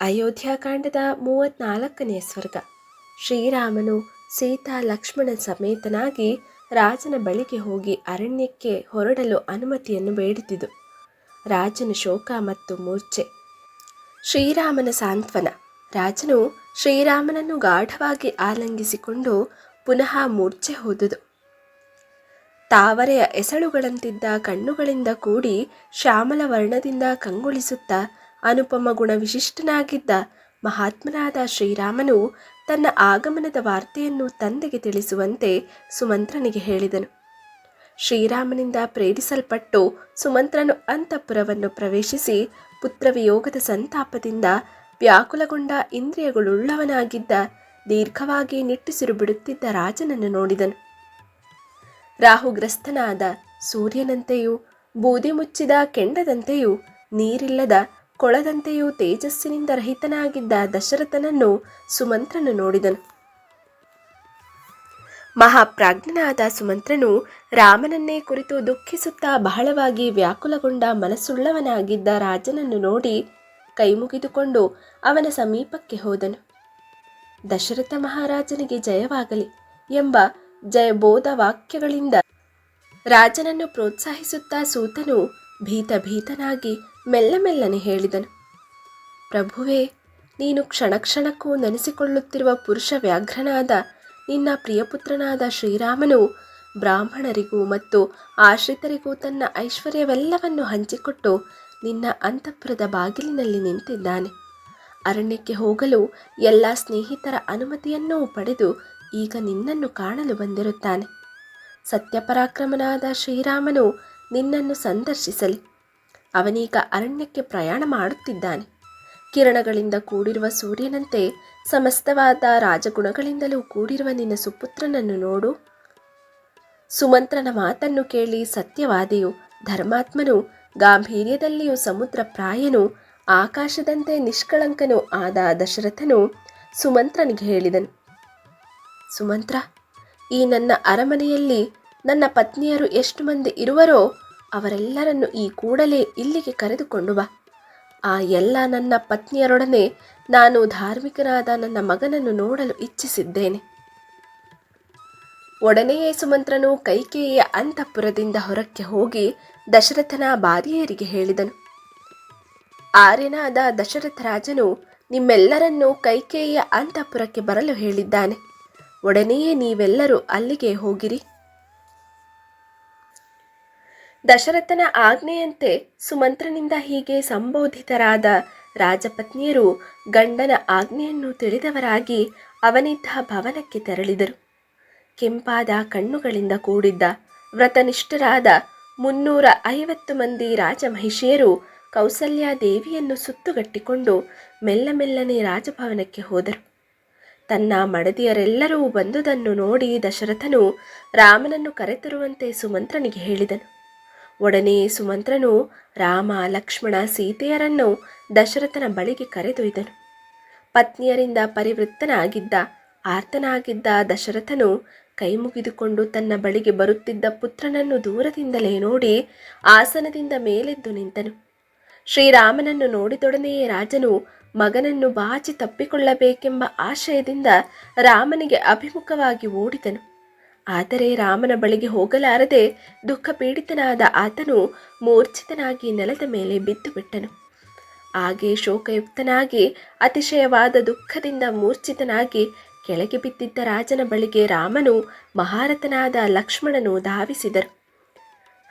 ಅಯೋಧ್ಯಾಕಾಂಡದ ಮೂವತ್ನಾಲ್ಕನೆಯ ಸ್ವರ್ಗ. ಶ್ರೀರಾಮನು ಸೀತಾ ಲಕ್ಷ್ಮಣ ಸಮೇತನಾಗಿ ರಾಜನ ಬಳಿಗೆ ಹೋಗಿ ಅರಣ್ಯಕ್ಕೆ ಹೊರಡಲು ಅನುಮತಿಯನ್ನು ಬೇಡುತ್ತಿದ್ದು ರಾಜನ ಶೋಕ ಮತ್ತು ಮೂರ್ಛೆ. ಶ್ರೀರಾಮನ ಸಾಂತ್ವನ. ರಾಜನು ಶ್ರೀರಾಮನನ್ನು ಗಾಢವಾಗಿ ಆಲಂಗಿಸಿಕೊಂಡು ಪುನಃ ಮೂರ್ಛೆ ಹೋದುದು. ತಾವರೆಯ ಎಸಳುಗಳಂತಿದ್ದ ಕಣ್ಣುಗಳಿಂದ ಕೂಡಿ ಶ್ಯಾಮಲ ವರ್ಣದಿಂದ ಕಂಗೊಳಿಸುತ್ತಾ ಅನುಪಮ ಗುಣ ವಿಶಿಷ್ಟನಾಗಿದ್ದ ಮಹಾತ್ಮನಾದ ಶ್ರೀರಾಮನು ತನ್ನ ಆಗಮನದ ವಾರ್ತೆಯನ್ನು ತಂದೆಗೆ ತಿಳಿಸುವಂತೆ ಸುಮಂತ್ರನಿಗೆ ಹೇಳಿದನು. ಶ್ರೀರಾಮನಿಂದ ಪ್ರೇರಿಸಲ್ಪಟ್ಟು ಸುಮಂತ್ರನು ಅಂತಃಪುರವನ್ನು ಪ್ರವೇಶಿಸಿ ಪುತ್ರವಿಯೋಗದ ಸಂತಾಪದಿಂದ ವ್ಯಾಕುಲಗೊಂಡ ಇಂದ್ರಿಯಗಳುಳ್ಳವನಾಗಿದ್ದ ದೀರ್ಘವಾಗಿ ನಿಟ್ಟುಸಿರು ಬಿಡುತ್ತಿದ್ದ ರಾಜನನ್ನು ನೋಡಿದನು. ರಾಹುಗ್ರಸ್ತನಾದ ಸೂರ್ಯನಂತೆಯೂ ಬೂದಿ ಮುಚ್ಚಿದ ಕೆಂಡದಂತೆಯೂ ನೀರಿಲ್ಲದ ಕೊಳದಂತೆಯೂ ತೇಜಸ್ಸಿನಿಂದ ರಹಿತನಾಗಿದ್ದ ದಶರಥನನ್ನು ಸುಮಂತ್ರನು ನೋಡಿದನು. ಮಹಾಪ್ರಾಜ್ಞನಾದ ಸುಮಂತ್ರನು ರಾಮನನ್ನೇ ಕುರಿತು ದುಃಖಿಸುತ್ತಾ ಬಹಳವಾಗಿ ವ್ಯಾಕುಲಗೊಂಡ ಮನಸ್ಸುಳ್ಳವನಾಗಿದ್ದ ರಾಜನನ್ನು ನೋಡಿ ಕೈಮುಗಿದುಕೊಂಡು ಅವನ ಸಮೀಪಕ್ಕೆ ಹೋದನು. ದಶರಥ ಮಹಾರಾಜನಿಗೆ ಜಯವಾಗಲಿ ಎಂಬ ಜಯಬೋಧ ವಾಕ್ಯಗಳಿಂದ ರಾಜನನ್ನು ಪ್ರೋತ್ಸಾಹಿಸುತ್ತಾ ಸೂತನು ಭೀತ ಭೀತನಾಗಿ ಮೆಲ್ಲ ಮೆಲ್ಲನೆ ಹೇಳಿದನು. ಪ್ರಭುವೇ, ನೀನು ಕ್ಷಣ ಕ್ಷಣಕ್ಕೂ ನೆನೆಸಿಕೊಳ್ಳುತ್ತಿರುವ ಪುರುಷ ವ್ಯಾಘ್ರನಾದ, ನಿನ್ನ ಪ್ರಿಯಪುತ್ರನಾದ ಶ್ರೀರಾಮನು ಬ್ರಾಹ್ಮಣರಿಗೂ ಮತ್ತು ಆಶ್ರಿತರಿಗೂ ತನ್ನ ಐಶ್ವರ್ಯವೆಲ್ಲವನ್ನು ಹಂಚಿಕೊಟ್ಟು ನಿನ್ನ ಅಂತಃಪುರದ ಬಾಗಿಲಿನಲ್ಲಿ ನಿಂತಿದ್ದಾನೆ. ಅರಣ್ಯಕ್ಕೆ ಹೋಗಲು ಎಲ್ಲ ಸ್ನೇಹಿತರ ಅನುಮತಿಯನ್ನೂ ಪಡೆದು ಈಗ ನಿನ್ನನ್ನು ಕಾಣಲು ಬಂದಿರುತ್ತಾನೆ. ಸತ್ಯಪರಾಕ್ರಮನಾದ ಶ್ರೀರಾಮನು ನಿನ್ನನ್ನು ಸಂದರ್ಶಿಸಲಿ. ಅವನೀಗ ಅರಣ್ಯಕ್ಕೆ ಪ್ರಯಾಣ ಮಾಡುತ್ತಿದ್ದಾನೆ. ಕಿರಣಗಳಿಂದ ಕೂಡಿರುವ ಸೂರ್ಯನಂತೆ ಸಮಸ್ತವಾದ ರಾಜಗುಣಗಳಿಂದಲೂ ಕೂಡಿರುವ ನಿನ್ನ ಸುಪುತ್ರನನ್ನು ನೋಡು. ಸುಮಂತ್ರನ ಮಾತನ್ನು ಕೇಳಿ ಸತ್ಯವಾದಿಯು, ಧರ್ಮಾತ್ಮನು, ಗಾಂಭೀರ್ಯದಲ್ಲಿಯೂ ಸಮುದ್ರ ಪ್ರಾಯನು ಆಕಾಶದಂತೆ ನಿಷ್ಕಳಂಕನೂ ಆದ ದಶರಥನು ಸುಮಂತ್ರನಿಗೆ ಹೇಳಿದನು. ಸುಮಂತ್ರ, ಈ ನನ್ನ ಅರಮನೆಯಲ್ಲಿ ನನ್ನ ಪತ್ನಿಯರು ಎಷ್ಟು ಮಂದಿ ಇರುವರೋ ಅವರೆಲ್ಲರನ್ನು ಈ ಕೂಡಲೇ ಇಲ್ಲಿಗೆ ಕರೆದುಕೊಂಡು ಬಾ. ಆ ಎಲ್ಲ ನನ್ನ ಪತ್ನಿಯರೊಡನೆ ನಾನು ಧಾರ್ಮಿಕನಾದ ನನ್ನ ಮಗನನ್ನು ನೋಡಲು ಇಚ್ಛಿಸಿದ್ದೇನೆ. ಒಡನೆಯೇ ಸುಮಂತ್ರನು ಕೈಕೇಯಿಯ ಅಂತಃಪುರದಿಂದ ಹೊರಕ್ಕೆ ಹೋಗಿ ದಶರಥನ ಬಾರಿಯರಿಗೆ ಹೇಳಿದನು. ಆರ್ಯನಾದ ದಶರಥ ರಾಜನು ನಿಮ್ಮೆಲ್ಲರನ್ನೂ ಕೈಕೇಯಿಯ ಅಂತಃಪುರಕ್ಕೆ ಬರಲು ಹೇಳಿದ್ದಾನೆ. ಒಡನೆಯೇ ನೀವೆಲ್ಲರೂ ಅಲ್ಲಿಗೆ ಹೋಗಿರಿ. ದಶರಥನ ಆಜ್ಞೆಯಂತೆ ಸುಮಂತ್ರನಿಂದ ಹೀಗೆ ಸಂಬೋಧಿತರಾದ ರಾಜಪತ್ನಿಯರು ಗಂಡನ ಆಜ್ಞೆಯನ್ನು ತಿಳಿದವರಾಗಿ ಅವನಿದ್ದ ಭವನಕ್ಕೆ ತೆರಳಿದರು. ಕೆಂಪಾದ ಕಣ್ಣುಗಳಿಂದ ಕೂಡಿದ್ದ ವ್ರತನಿಷ್ಠರಾದ ಮುನ್ನೂರ ಐವತ್ತು ಮಂದಿ ರಾಜಮಹಿಷಿಯರು ಕೌಸಲ್ಯ ದೇವಿಯನ್ನು ಸುತ್ತುಗಟ್ಟಿಕೊಂಡು ಮೆಲ್ಲ ಮೆಲ್ಲನೆ ರಾಜಭವನಕ್ಕೆ ಹೋದರು. ತನ್ನ ಮಡದಿಯರೆಲ್ಲರೂ ಬಂದುದನ್ನು ನೋಡಿ ದಶರಥನು ರಾಮನನ್ನು ಕರೆತರುವಂತೆ ಸುಮಂತ್ರನಿಗೆ ಹೇಳಿದನು. ಒಡನೆ ಸುಮಂತ್ರನು ರಾಮ, ಲಕ್ಷ್ಮಣ, ಸೀತೆಯರನ್ನು ದಶರಥನ ಬಳಿಗೆ ಕರೆದೊಯ್ದನು. ಪತ್ನಿಯರಿಂದ ಪರಿವೃತ್ತನಾಗಿದ್ದ, ಆರ್ತನಾಗಿದ್ದ ದಶರಥನು ಕೈ ಮುಗಿದುಕೊಂಡು ತನ್ನ ಬಳಿಗೆ ಬರುತ್ತಿದ್ದ ಪುತ್ರನನ್ನು ದೂರದಿಂದಲೇ ನೋಡಿ ಆಸನದಿಂದ ಮೇಲೆದ್ದು ನಿಂತನು. ಶ್ರೀರಾಮನನ್ನು ನೋಡಿದೊಡನೆಯೇ ರಾಜನು ಮಗನನ್ನು ಬಾಚಿ ತಪ್ಪಿಕೊಳ್ಳಬೇಕೆಂಬ ಆಶಯದಿಂದ ರಾಮನಿಗೆ ಅಭಿಮುಖವಾಗಿ ಓಡಿದನು. ಆದರೆ ರಾಮನ ಬಳಿಗೆ ಹೋಗಲಾರದೆ ದುಃಖ ಪೀಡಿತನಾದ ಆತನು ಮೂರ್ಛಿತನಾಗಿ ನೆಲದ ಮೇಲೆ ಬಿದ್ದು ಬಿಟ್ಟನು. ಹಾಗೆ ಶೋಕಯುಕ್ತನಾಗಿ, ಅತಿಶಯವಾದ ದುಃಖದಿಂದ ಮೂರ್ಛಿತನಾಗಿ ಕೆಳಗೆ ಬಿದ್ದಿದ್ದ ರಾಜನ ಬಳಿಗೆ ರಾಮನು ಮಹಾರಥನಾದ ಲಕ್ಷ್ಮಣನು ಧಾವಿಸಿದರು.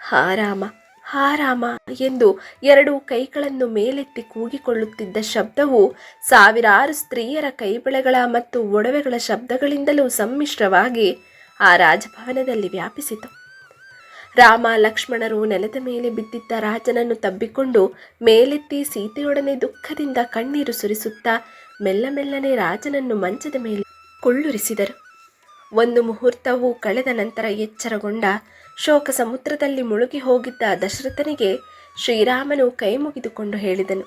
ಹಾ ರಾಮ ಹಾ ರಾಮ ಎಂದು ಎರಡು ಕೈಗಳನ್ನು ಮೇಲೆತ್ತಿ ಕೂಗಿಕೊಳ್ಳುತ್ತಿದ್ದ ಶಬ್ದವು ಸಾವಿರಾರು ಸ್ತ್ರೀಯರ ಕೈಬಳೆಗಳ ಮತ್ತು ಒಡವೆಗಳ ಶಬ್ದಗಳಿಂದಲೂ ಸಮ್ಮಿಶ್ರವಾಗಿ ಆ ರಾಜಭವನದಲ್ಲಿ ವ್ಯಾಪಿಸಿತು. ರಾಮ ಲಕ್ಷ್ಮಣರು ನೆಲದ ಮೇಲೆ ಬಿದ್ದಿದ್ದ ರಾಜನನ್ನು ತಬ್ಬಿಕೊಂಡು ಮೇಲೆತ್ತಿ ಸೀತೆಯೊಡನೆ ದುಃಖದಿಂದ ಕಣ್ಣೀರು ಸುರಿಸುತ್ತಾ ಮೆಲ್ಲ ಮೆಲ್ಲನೆ ರಾಜನನ್ನು ಮಂಚದ ಮೇಲೆ ಕುಳ್ಳುರಿಸಿದರು. ಒಂದು ಮುಹೂರ್ತವು ಕಳೆದ ನಂತರ ಎಚ್ಚರಗೊಂಡ ಶೋಕ ಸಮುದ್ರದಲ್ಲಿ ಮುಳುಗಿ ಹೋಗಿದ್ದ ದಶರಥನಿಗೆ ಶ್ರೀರಾಮನು ಕೈ ಮುಗಿದುಕೊಂಡು ಹೇಳಿದನು,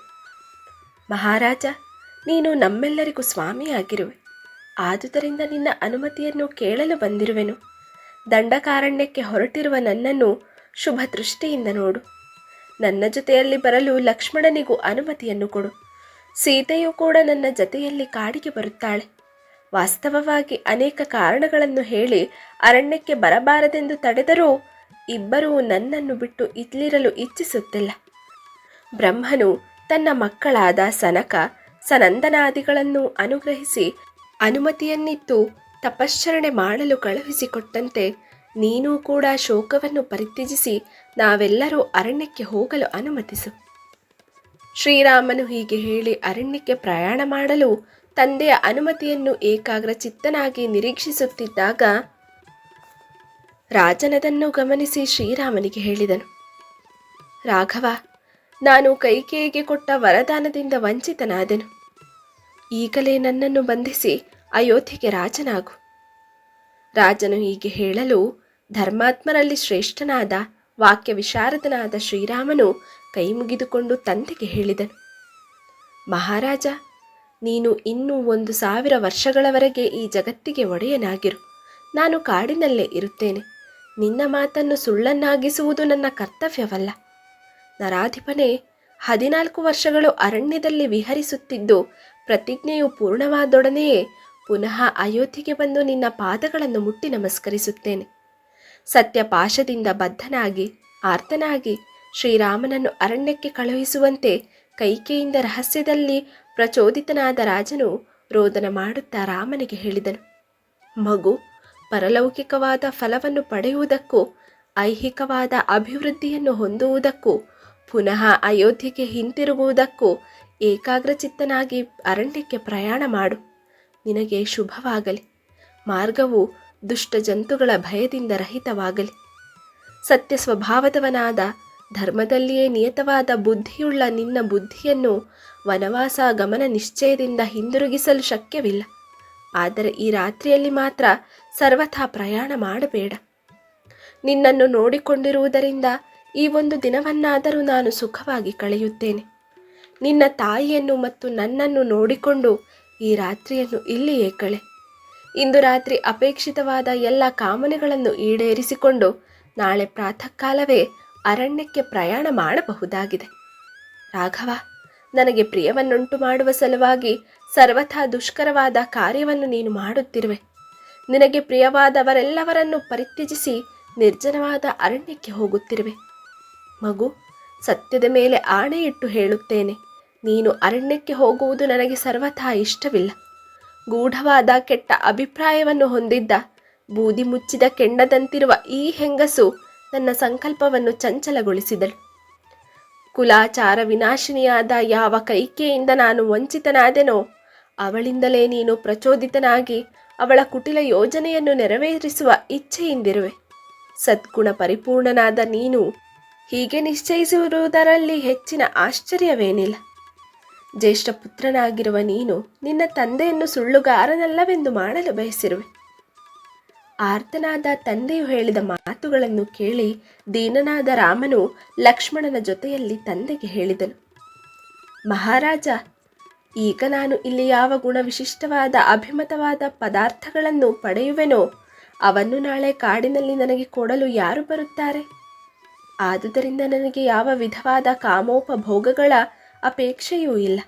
ಮಹಾರಾಜ, ನೀನು ನಮ್ಮೆಲ್ಲರಿಗೂ ಸ್ವಾಮಿಯಾಗಿರುವೆ. ಆದುದರಿಂದ ನಿನ್ನ ಅನುಮತಿಯನ್ನು ಕೇಳಲು ಬಂದಿರುವೆನು. ದಂಡಕಾರಣ್ಯಕ್ಕೆ ಹೊರಟಿರುವ ನನ್ನನ್ನು ಶುಭ ದೃಷ್ಟಿಯಿಂದ ನೋಡು. ನನ್ನ ಜೊತೆಯಲ್ಲಿ ಬರಲು ಲಕ್ಷ್ಮಣನಿಗೂ ಅನುಮತಿಯನ್ನು ಕೊಡು. ಸೀತೆಯು ಕೂಡ ನನ್ನ ಜತೆಯಲ್ಲಿ ಕಾಡಿಗೆ ಬರುತ್ತಾಳೆ. ವಾಸ್ತವವಾಗಿ ಅನೇಕ ಕಾರಣಗಳನ್ನು ಹೇಳಿ ಅರಣ್ಯಕ್ಕೆ ಬರಬಾರದೆಂದು ತಡೆದರೂ ಇಬ್ಬರೂ ನನ್ನನ್ನು ಬಿಟ್ಟು ಇಲ್ಲಿರಲು ಇಚ್ಛಿಸುತ್ತಿಲ್ಲ. ಬ್ರಹ್ಮನು ತನ್ನ ಮಕ್ಕಳಾದ ಸನಕ, ಸನಂದನಾದಿಗಳನ್ನು ಅನುಗ್ರಹಿಸಿ ಅನುಮತಿಯನ್ನಿತ್ತು ತಪಶ್ಚರಣೆ ಮಾಡಲು ಕಳುಹಿಸಿಕೊಟ್ಟಂತೆ ನೀನೂ ಕೂಡ ಶೋಕವನ್ನು ಪರಿತ್ಯಜಿಸಿ ನಾವೆಲ್ಲರೂ ಅರಣ್ಯಕ್ಕೆ ಹೋಗಲು ಅನುಮತಿಸು. ಶ್ರೀರಾಮನು ಹೀಗೆ ಹೇಳಿ ಅರಣ್ಯಕ್ಕೆ ಪ್ರಯಾಣ ಮಾಡಲು ತಂದೆಯ ಅನುಮತಿಯನ್ನು ಏಕಾಗ್ರ ಚಿತ್ತನಾಗಿ ನಿರೀಕ್ಷಿಸುತ್ತಿದ್ದಾಗ ರಾಜನದನ್ನು ಗಮನಿಸಿ ಶ್ರೀರಾಮನಿಗೆ ಹೇಳಿದನು, ರಾಘವ, ನಾನು ಕೈಕೇಯಿಗೆ ಕೊಟ್ಟ ವರದಾನದಿಂದ ವಂಚಿತನಾದೆನು. ಈಗಲೇ ನನ್ನನ್ನು ಬಂಧಿಸಿ ಅಯೋಧ್ಯೆಗೆ ರಾಜನಾಗು. ರಾಜನು ಹೀಗೆ ಹೇಳಲು ಧರ್ಮಾತ್ಮರಲ್ಲಿ ಶ್ರೇಷ್ಠನಾದ ವಾಕ್ಯ ವಿಶಾರದನಾದ ಶ್ರೀರಾಮನು ಕೈ ಮುಗಿದುಕೊಂಡು ತಂದೆಗೆ ಹೇಳಿದನು. ಮಹಾರಾಜ, ನೀನು ಇನ್ನೂ ಒಂದು ಸಾವಿರ ವರ್ಷಗಳವರೆಗೆ ಈ ಜಗತ್ತಿಗೆ ಒಡೆಯನಾಗಿರು. ನಾನು ಕಾಡಿನಲ್ಲೇ ಇರುತ್ತೇನೆ. ನಿನ್ನ ಮಾತನ್ನು ಸುಳ್ಳನ್ನಾಗಿಸುವುದು ನನ್ನ ಕರ್ತವ್ಯವಲ್ಲ. ನರಾಧಿಪನೇ, ಹದಿನಾಲ್ಕು ವರ್ಷಗಳು ಅರಣ್ಯದಲ್ಲಿ ವಿಹರಿಸುತ್ತಿದ್ದು ಪ್ರತಿಜ್ಞೆಯು ಪೂರ್ಣವಾದೊಡನೆಯೇ ಪುನಃ ಅಯೋಧ್ಯೆಗೆ ಬಂದು ನಿನ್ನ ಪಾದಗಳನ್ನು ಮುಟ್ಟಿ ನಮಸ್ಕರಿಸುತ್ತೇನೆ. ಸತ್ಯ ಪಾಶದಿಂದ ಬದ್ಧನಾಗಿ, ಆರ್ತನಾಗಿ ಶ್ರೀರಾಮನನ್ನು ಅರಣ್ಯಕ್ಕೆ ಕಳುಹಿಸುವಂತೆ ಕೈಕೆಯಿಂದ ರಹಸ್ಯದಲ್ಲಿ ಪ್ರಚೋದಿತನಾದ ರಾಜನು ರೋದನ ಮಾಡುತ್ತಾ ರಾಮನಿಗೆ ಹೇಳಿದನು. ಮಗು, ಪರಲೌಕಿಕವಾದ ಫಲವನ್ನು ಪಡೆಯುವುದಕ್ಕೂ, ಐಹಿಕವಾದ ಅಭಿವೃದ್ಧಿಯನ್ನು ಹೊಂದುವುದಕ್ಕೂ, ಪುನಃ ಅಯೋಧ್ಯೆಗೆ ಹಿಂತಿರುಗುವುದಕ್ಕೂ ಏಕಾಗ್ರಚಿತ್ತನಾಗಿ ಅರಣ್ಯಕ್ಕೆ ಪ್ರಯಾಣ ಮಾಡು. ನಿನಗೆ ಶುಭವಾಗಲಿ. ಮಾರ್ಗವು ದುಷ್ಟ ಜಂತುಗಳ ಭಯದಿಂದ ರಹಿತವಾಗಲಿ. ಸತ್ಯ ಸ್ವಭಾವದವನಾದ ಧರ್ಮದಲ್ಲಿಯೇ ನಿಯತವಾದ ಬುದ್ಧಿಯುಳ್ಳ ನಿನ್ನ ಬುದ್ಧಿಯನ್ನು ವನವಾಸ ಗಮನ ನಿಶ್ಚಯದಿಂದ ಹಿಂದಿರುಗಿಸಲು ಶಕ್ಯವಿಲ್ಲ. ಆದರೆ ಈ ರಾತ್ರಿಯಲ್ಲಿ ಮಾತ್ರ ಸರ್ವಥಾ ಪ್ರಯಾಣ ಮಾಡಬೇಡ. ನಿನ್ನನ್ನು ನೋಡಿಕೊಂಡಿರುವುದರಿಂದ ಈ ಒಂದು ದಿನವನ್ನಾದರೂ ನಾನು ಸುಖವಾಗಿ ಕಳೆಯುತ್ತೇನೆ. ನಿನ್ನ ತಾಯಿಯನ್ನು ಮತ್ತು ನನ್ನನ್ನು ನೋಡಿಕೊಂಡು ಈ ರಾತ್ರಿಯನ್ನು ಇಲ್ಲಿಯೇ ಕಳೆ. ಇಂದು ರಾತ್ರಿ ಅಪೇಕ್ಷಿತವಾದ ಎಲ್ಲ ಕಾಮನೆಗಳನ್ನು ಈಡೇರಿಸಿಕೊಂಡು ನಾಳೆ ಪ್ರಾತಃ ಕಾಲವೇ ಅರಣ್ಯಕ್ಕೆ ಪ್ರಯಾಣ ಮಾಡಬಹುದಾಗಿದೆ. ರಾಘವ, ನನಗೆ ಪ್ರಿಯವನ್ನುಂಟು ಮಾಡುವ ಸಲುವಾಗಿ ಸರ್ವಥಾ ದುಷ್ಕರವಾದ ಕಾರ್ಯವನ್ನು ನೀನು ಮಾಡುತ್ತಿರುವೆ. ನಿನಗೆ ಪ್ರಿಯವಾದವರೆಲ್ಲವರನ್ನು ಪರಿತ್ಯಜಿಸಿ ನಿರ್ಜನವಾದ ಅರಣ್ಯಕ್ಕೆ ಹೋಗುತ್ತಿರುವೆ. ಮಗು, ಸತ್ಯದ ಮೇಲೆ ಆಣೆಯಿಟ್ಟು ಹೇಳುತ್ತೇನೆ. ನೀನು ಅರಣ್ಯಕ್ಕೆ ಹೋಗುವುದು ನನಗೆ ಸರ್ವಥಾ ಇಷ್ಟವಿಲ್ಲ. ಗೂಢವಾದ ಕೆಟ್ಟ ಅಭಿಪ್ರಾಯವನ್ನು ಹೊಂದಿದ್ದ, ಬೂದಿ ಮುಚ್ಚಿದ ಕೆಂಡದಂತಿರುವ ಈ ಹೆಂಗಸು ನನ್ನ ಸಂಕಲ್ಪವನ್ನು ಚಂಚಲಗೊಳಿಸಿದಳು. ಕುಲಾಚಾರ ವಿನಾಶಿನಿಯಾದ ಯಾವ ಕೈಕೆಯಿಂದ ನಾನು ವಂಚಿತನಾದೆನೋ, ಅವಳಿಂದಲೇ ನೀನು ಪ್ರಚೋದಿತನಾಗಿ ಅವಳ ಕುಟಿಲ ಯೋಜನೆಯನ್ನು ನೆರವೇರಿಸುವ ಇಚ್ಛೆಯಿಂದಿರುವೆ. ಸದ್ಗುಣ ಪರಿಪೂರ್ಣನಾದ ನೀನು ಹೀಗೆ ನಿಶ್ಚಯಿಸಿರುವುದರಲ್ಲಿ ಹೆಚ್ಚಿನ ಆಶ್ಚರ್ಯವೇನಿಲ್ಲ. ಜ್ಯೇಷ್ಠ ಪುತ್ರನಾಗಿರುವ ನೀನು ನಿನ್ನ ತಂದೆಯನ್ನು ಸುಳ್ಳುಗಾರನಲ್ಲವೆಂದು ಮಾಡಲು ಬಯಸಿರುವೆ. ಆರ್ತನಾದ ತಂದೆಯು ಹೇಳಿದ ಮಾತುಗಳನ್ನು ಕೇಳಿ ದೀನನಾದ ರಾಮನು ಲಕ್ಷ್ಮಣನ ಜೊತೆಯಲ್ಲಿ ತಂದೆಗೆ ಹೇಳಿದನು. ಮಹಾರಾಜ, ಈಗ ನಾನು ಇಲ್ಲಿ ಯಾವ ಗುಣವಿಶಿಷ್ಟವಾದ ಅಭಿಮತವಾದ ಪದಾರ್ಥಗಳನ್ನು ಪಡೆಯುವೆನೋ ಅವನ್ನು ನಾಳೆ ಕಾಡಿನಲ್ಲಿ ನನಗೆ ಕೊಡಲು ಯಾರು ಬರುತ್ತಾರೆ? ಆದುದರಿಂದ ನನಗೆ ಯಾವ ವಿಧವಾದ ಕಾಮೋಪಭೋಗಗಳ ಅಪೇಕ್ಷೆಯೂ ಇಲ್ಲ.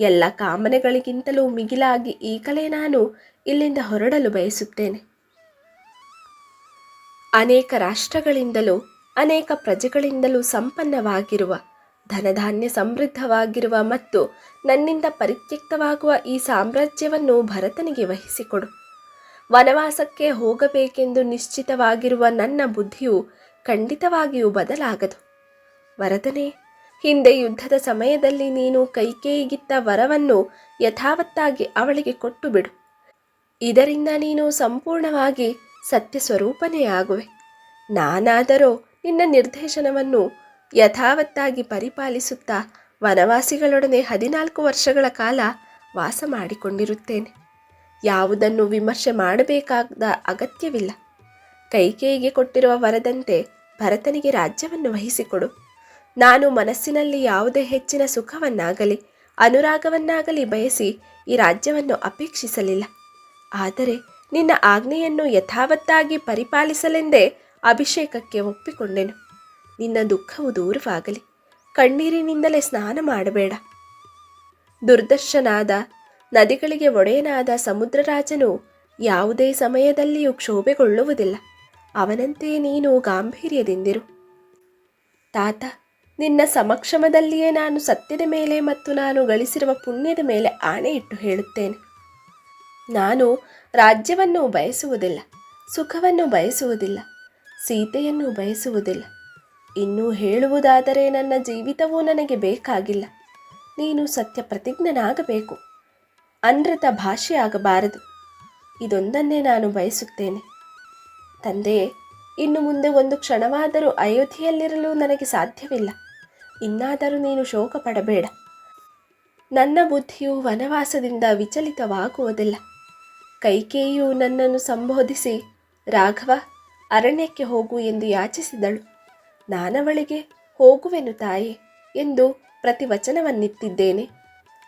ಎಲ್ಲ ಕಾಮನೆಗಳಿಗಿಂತಲೂ ಮಿಗಿಲಾಗಿ ಈಗಲೇ ನಾನು ಇಲ್ಲಿಂದ ಹೊರಡಲು ಬಯಸುತ್ತೇನೆ. ಅನೇಕ ರಾಷ್ಟ್ರಗಳಿಂದಲೂ, ಅನೇಕ ಪ್ರಜೆಗಳಿಂದಲೂ ಸಂಪನ್ನವಾಗಿರುವ, ಧನಧಾನ್ಯ ಸಮೃದ್ಧವಾಗಿರುವ ಮತ್ತು ನನ್ನಿಂದ ಪರಿತ್ಯಕ್ತವಾಗುವ ಈ ಸಾಮ್ರಾಜ್ಯವನ್ನು ಭರತನಿಗೆ ವಹಿಸಿಕೊಡು. ವನವಾಸಕ್ಕೆ ಹೋಗಬೇಕೆಂದು ನಿಶ್ಚಿತವಾಗಿರುವ ನನ್ನ ಬುದ್ಧಿಯು ಖಂಡಿತವಾಗಿಯೂ ಬದಲಾಗದು. ವರದನೇ ಹಿಂದೆ ಯುದ್ಧದ ಸಮಯದಲ್ಲಿ ನೀನು ಕೈಕೇಯಿಗಿತ್ತ ವರವನ್ನು ಯಥಾವತ್ತಾಗಿ ಅವಳಿಗೆ ಕೊಟ್ಟು ಬಿಡು. ಇದರಿಂದ ನೀನು ಸಂಪೂರ್ಣವಾಗಿ ಸತ್ಯ ಸ್ವರೂಪನೇ ಆಗುವೆ. ನಾನಾದರೋ ನಿನ್ನ ನಿರ್ದೇಶನವನ್ನು ಯಥಾವತ್ತಾಗಿ ಪರಿಪಾಲಿಸುತ್ತಾ ವನವಾಸಿಗಳೊಡನೆ ಹದಿನಾಲ್ಕು ವರ್ಷಗಳ ಕಾಲ ವಾಸ ಮಾಡಿಕೊಂಡಿರುತ್ತೇನೆ. ಯಾವುದನ್ನು ವಿಮರ್ಶೆ ಮಾಡಬೇಕಾದ ಅಗತ್ಯವಿಲ್ಲ. ಕೈಕೇಯಿಗೆ ಕೊಟ್ಟಿರುವ ವರದಂತೆ ಭರತನಿಗೆ ರಾಜ್ಯವನ್ನು ವಹಿಸಿಕೊಡು. ನಾನು ಮನಸ್ಸಿನಲ್ಲಿ ಯಾವುದೇ ಹೆಚ್ಚಿನ ಸುಖವನ್ನಾಗಲಿ, ಅನುರಾಗವನ್ನಾಗಲಿ ಬಯಸಿ ಈ ರಾಜ್ಯವನ್ನು ಅಪೇಕ್ಷಿಸಲಿಲ್ಲ. ಆದರೆ ನಿನ್ನ ಆಜ್ಞೆಯನ್ನು ಯಥಾವತ್ತಾಗಿ ಪರಿಪಾಲಿಸಲೆಂದೇ ಅಭಿಷೇಕಕ್ಕೆ ಒಪ್ಪಿಕೊಂಡೆನು. ನಿನ್ನ ದುಃಖವು ದೂರವಾಗಲಿ. ಕಣ್ಣೀರಿನಿಂದಲೇ ಸ್ನಾನ ಮಾಡಬೇಡ. ದುರ್ದರ್ಶನಾದ, ನದಿಗಳಿಗೆ ಒಡೆಯನಾದ ಸಮುದ್ರರಾಜನು ಯಾವುದೇ ಸಮಯದಲ್ಲಿಯೂ ಕ್ಷೋಭೆಗೊಳ್ಳುವುದಿಲ್ಲ. ಅವನಂತೆ ನೀನು ಗಾಂಭೀರ್ಯದಿಂದಿರು. ತಾತ ನಿನ್ನ ಸಮಕ್ಷಮದಲ್ಲಿಯೇ ನಾನು ಸತ್ಯದ ಮೇಲೆ ಮತ್ತು ನಾನು ಗಳಿಸಿರುವ ಪುಣ್ಯದ ಮೇಲೆ ಆಣೆ ಇಟ್ಟು ಹೇಳುತ್ತೇನೆ. ನಾನು ರಾಜ್ಯವನ್ನು ಬಯಸುವುದಿಲ್ಲ, ಸುಖವನ್ನು ಬಯಸುವುದಿಲ್ಲ, ಸೀತೆಯನ್ನು ಬಯಸುವುದಿಲ್ಲ. ಇನ್ನೂ ಹೇಳುವುದಾದರೆ ನನ್ನ ಜೀವಿತವೂ ನನಗೆ ಬೇಕಾಗಿಲ್ಲ. ನೀನು ಸತ್ಯ ಪ್ರತಿಜ್ಞನಾಗಬೇಕು. ಅನೃತ ಭಾಷೆಯಾಗಬಾರದು ಇದೊಂದನ್ನೇ ನಾನು ಬಯಸುತ್ತೇನೆ. ತಂದೆಯೇ ಇನ್ನು ಮುಂದೆ ಒಂದು ಕ್ಷಣವಾದರೂ ಅಯೋಧ್ಯೆಯಲ್ಲಿರಲು ನನಗೆ ಸಾಧ್ಯವಿಲ್ಲ. ಇನ್ನಾದರೂ ನೀನು ಶೋಕ ಪಡಬೇಡ ನನ್ನ ಬುದ್ಧಿಯು ವನವಾಸದಿಂದ ವಿಚಲಿತವಾಗುವುದಿಲ್ಲ. ಕೈಕೇಯಿಯು ನನ್ನನ್ನು ಸಂಬೋಧಿಸಿ, ರಾಘವ, ಅರಣ್ಯಕ್ಕೆ ಹೋಗು ಎಂದು ಯಾಚಿಸಿದಳು. ನಾನವಳಿಗೆ, ಹೋಗುವೆನು ತಾಯಿ ಎಂದು ಪ್ರತಿವಚನವನ್ನಿತ್ತಿದ್ದೇನೆ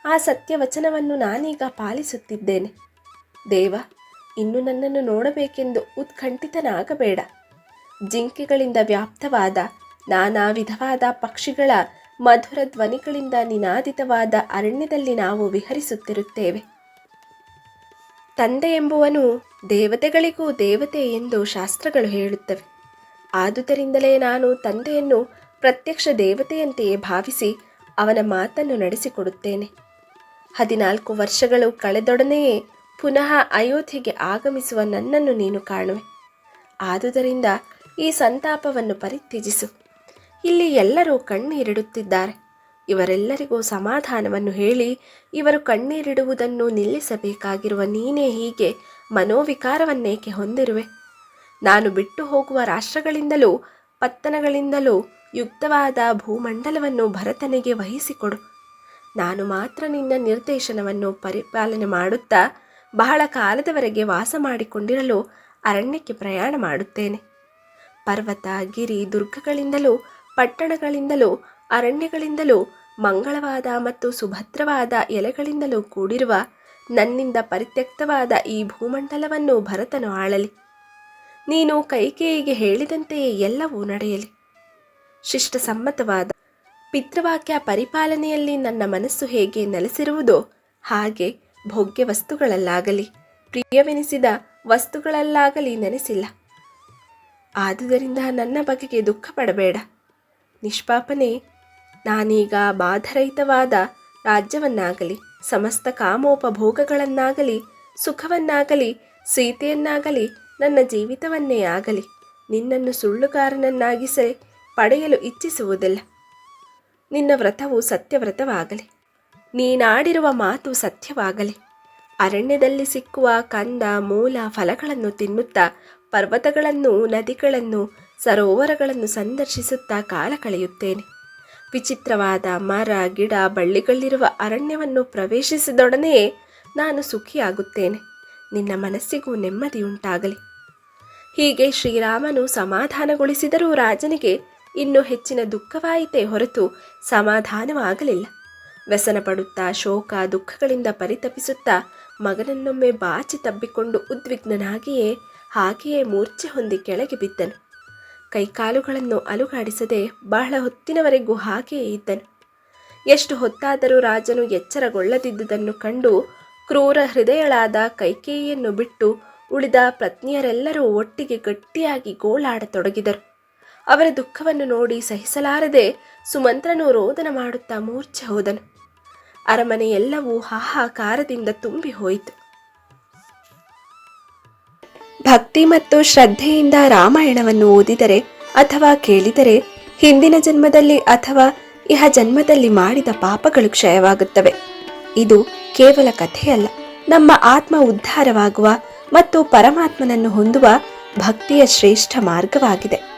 ಆ ಸತ್ಯವಚನವನ್ನು ನಾನೀಗ ಪಾಲಿಸುತ್ತಿದ್ದೇನೆ. ದೇವ, ಇನ್ನು ನನ್ನನ್ನು ನೋಡಬೇಕೆಂದು ಉತ್ಕಂಠಿತನಾಗಬೇಡ. ಜಿಂಕೆಗಳಿಂದ ವ್ಯಾಪ್ತವಾದ ನಾನಾ ವಿಧವಾದ ಪಕ್ಷಿಗಳ ಮಧುರ ಧ್ವನಿಗಳಿಂದ ನಿನಾದಿತವಾದ ಅರಣ್ಯದಲ್ಲಿ ನಾವು ವಿಹರಿಸುತ್ತಿರುತ್ತೇವೆ. ತಂದೆ ಎಂಬುವನು ದೇವತೆಗಳಿಗೂ ದೇವತೆ ಎಂದು ಶಾಸ್ತ್ರಗಳು ಹೇಳುತ್ತವೆ. ಆದುದರಿಂದಲೇ ನಾನು ತಂದೆಯನ್ನು ಪ್ರತ್ಯಕ್ಷ ದೇವತೆಯಂತೆಯೇ ಭಾವಿಸಿ ಅವನ ಮಾತನ್ನು ನಡೆಸಿಕೊಡುತ್ತೇನೆ. ಹದಿನಾಲ್ಕು ವರ್ಷಗಳು ಕಳೆದೊಡನೆಯೇ ಪುನಃ ಅಯೋಧ್ಯೆಗೆ ಆಗಮಿಸುವ ನನ್ನನ್ನು ನೀನು ಕಾಣುವೆ. ಆದುದರಿಂದ ಈ ಸಂತಾಪವನ್ನು ಪರಿತ್ಯಜಿಸು. ಇಲ್ಲಿ ಎಲ್ಲರೂ ಕಣ್ಣೀರಿಡುತ್ತಿದ್ದಾರೆ. ಇವರೆಲ್ಲರಿಗೂ ಸಮಾಧಾನವನ್ನು ಹೇಳಿ, ಇವರು ಕಣ್ಣೀರಿಡುವುದನ್ನು ನಿಲ್ಲಿಸಬೇಕಾಗಿರುವ ನೀನೇ ಹೀಗೆ ಮನೋವಿಕಾರವನ್ನೇಕೆ ಹೊಂದಿರುವೆ? ನಾನು ಬಿಟ್ಟು ಹೋಗುವ ರಾಷ್ಟ್ರಗಳಿಂದಲೂ, ಪತ್ತನಗಳಿಂದಲೂ ಯುಕ್ತವಾದ ಭೂಮಂಡಲವನ್ನು ಭರತನಿಗೆ ವಹಿಸಿಕೊಡು. ನಾನು ಮಾತ್ರ ನಿನ್ನ ನಿರ್ದೇಶನವನ್ನು ಪರಿಪಾಲನೆ ಮಾಡುತ್ತಾ, ಬಹಳ ಕಾಲದವರೆಗೆ ವಾಸ ಮಾಡಿಕೊಂಡಿರಲು ಅರಣ್ಯಕ್ಕೆ ಪ್ರಯಾಣ ಮಾಡುತ್ತೇನೆ. ಪರ್ವತ, ಗಿರಿ, ದುರ್ಗಗಳಿಂದಲೂ ಪಟ್ಟಣಗಳಿಂದಲೂ, ಅರಣ್ಯಗಳಿಂದಲೂ, ಮಂಗಳವಾದ ಮತ್ತು ಸುಭದ್ರವಾದ ಎಲೆಗಳಿಂದಲೂ ಕೂಡಿರುವ ನನ್ನಿಂದ ಪರಿತ್ಯಕ್ತವಾದ ಈ ಭೂಮಂಡಲವನ್ನು ಭರತನು ಆಳಲಿ. ನೀನು ಕೈಕೇಯಿಗೆ ಹೇಳಿದಂತೆಯೇ ಎಲ್ಲವೂ ನಡೆಯಲಿ. ಶಿಷ್ಟಸಮ್ಮತವಾದ ಪಿತೃವಾಕ್ಯ ಪರಿಪಾಲನೆಯಲ್ಲಿ ನನ್ನ ಮನಸ್ಸು ಹೇಗೆ ನೆಲೆಸಿರುವುದೋ ಹಾಗೆ ಭೋಗ್ಯ ವಸ್ತುಗಳಲ್ಲಾಗಲಿ ಪ್ರಿಯವೆನಿಸಿದ ವಸ್ತುಗಳಲ್ಲಾಗಲಿ ನೆನೆಸಿಲ್ಲ. ಆದುದರಿಂದ ನನ್ನ ಬಗೆಗೆ ದುಃಖ ಪಡಬೇಡ ನಿಷ್ಪಾಪನೆ. ನಾನೀಗ ಬಾಧರಹಿತವಾದ ರಾಜ್ಯವನ್ನಾಗಲಿ, ಸಮಸ್ತ ಕಾಮೋಪಭೋಗಗಳನ್ನಾಗಲಿ, ಸುಖವನ್ನಾಗಲಿ, ಸೀತೆಯನ್ನಾಗಲಿ, ನನ್ನ ಜೀವಿತವನ್ನೇ ಆಗಲಿ, ನಿನ್ನನ್ನು ಸುಳ್ಳುಗಾರನನ್ನಾಗಿಸೆ ಪಡೆಯಲು ಇಚ್ಛಿಸುವುದಿಲ್ಲ. ನಿನ್ನ ವ್ರತವು ಸತ್ಯವ್ರತವಾಗಲಿ. ನೀನಾಡಿರುವ ಮಾತು ಸತ್ಯವಾಗಲಿ. ಅರಣ್ಯದಲ್ಲಿ ಸಿಕ್ಕುವ ಕಂದ, ಮೂಲ, ಫಲಗಳನ್ನು ತಿನ್ನುತ್ತಾ, ಪರ್ವತಗಳನ್ನು, ನದಿಗಳನ್ನು ಸರೋವರಗಳನ್ನು ಸಂದರ್ಶಿಸುತ್ತಾ ಕಾಲ ಕಳೆಯುತ್ತೇನೆ. ವಿಚಿತ್ರವಾದ ಮರ, ಗಿಡ, ಬಳ್ಳಿಗಳಿರುವ ಅರಣ್ಯವನ್ನು ಪ್ರವೇಶಿಸಿದೊಡನೆಯೇ ನಾನು ಸುಖಿಯಾಗುತ್ತೇನೆ. ನಿನ್ನ ಮನಸ್ಸಿಗೂ ನೆಮ್ಮದಿಯುಂಟಾಗಲಿ. ಹೀಗೆ ಶ್ರೀರಾಮನು ಸಮಾಧಾನಗೊಳಿಸಿದರೂ ರಾಜನಿಗೆ ಇನ್ನು ಹೆಚ್ಚಿನ ದುಃಖವಾಯಿತೇ ಹೊರತು ಸಮಾಧಾನವಾಗಲಿಲ್ಲ. ವ್ಯಸನ ಪಡುತ್ತಾ ಶೋಕ, ದುಃಖಗಳಿಂದ ಪರಿತಪಿಸುತ್ತಾ ಮಗನನ್ನೊಮ್ಮೆ ಬಾಚಿ ತಬ್ಬಿಕೊಂಡು ಉದ್ವಿಗ್ನನಾಗಿಯೇ ಹಾಗೆಯೇ ಮೂರ್ಛೆ ಹೊಂದಿ ಕೆಳಗೆ ಬಿದ್ದನು. ಕೈಕಾಲುಗಳನ್ನು ಅಲುಗಾಡಿಸದೆ ಬಹಳ ಹೊತ್ತಿನವರೆಗೂ ಹಾಗೆಯೇ ಇದ್ದನು. ಎಷ್ಟು ಹೊತ್ತಾದರೂ ರಾಜನು ಎಚ್ಚರಗೊಳ್ಳದಿದ್ದುದನ್ನು ಕಂಡು ಕ್ರೂರ ಹೃದಯಳಾದ ಕೈಕೇಯಿಯನ್ನು ಬಿಟ್ಟು ಉಳಿದ ಪತ್ನಿಯರೆಲ್ಲರೂ ಒಟ್ಟಿಗೆ ಗಟ್ಟಿಯಾಗಿ ಗೋಳಾಡತೊಡಗಿದರು. ಅವರ ದುಃಖವನ್ನು ನೋಡಿ ಸಹಿಸಲಾರದೆ ಸುಮಂತ್ರನು ರೋದನ ಮಾಡುತ್ತಾ ಮೂರ್ಛೆ ಹೋದನು. ಅರಮನೆಯೆಲ್ಲವೂ ಹಾಹಾಕಾರದಿಂದ ತುಂಬಿ ಹೋಯಿತು ಭಕ್ತಿ ಮತ್ತು ಶ್ರದ್ಧೆಯಿಂದ ರಾಮಾಯಣವನ್ನು ಓದಿದರೆ ಅಥವಾ ಕೇಳಿದರೆ ಹಿಂದಿನ ಜನ್ಮದಲ್ಲಿ ಅಥವಾ ಇಹ ಜನ್ಮದಲ್ಲಿ ಮಾಡಿದ ಪಾಪಗಳು ಕ್ಷಯವಾಗುತ್ತವೆ. ಇದು ಕೇವಲ ಕಥೆಯಲ್ಲ. ನಮ್ಮ ಆತ್ಮ ಉದ್ಧಾರವಾಗುವ ಮತ್ತು ಪರಮಾತ್ಮನನ್ನು ಹೊಂದುವ ಭಕ್ತಿಯ ಶ್ರೇಷ್ಠ ಮಾರ್ಗವಾಗಿದೆ.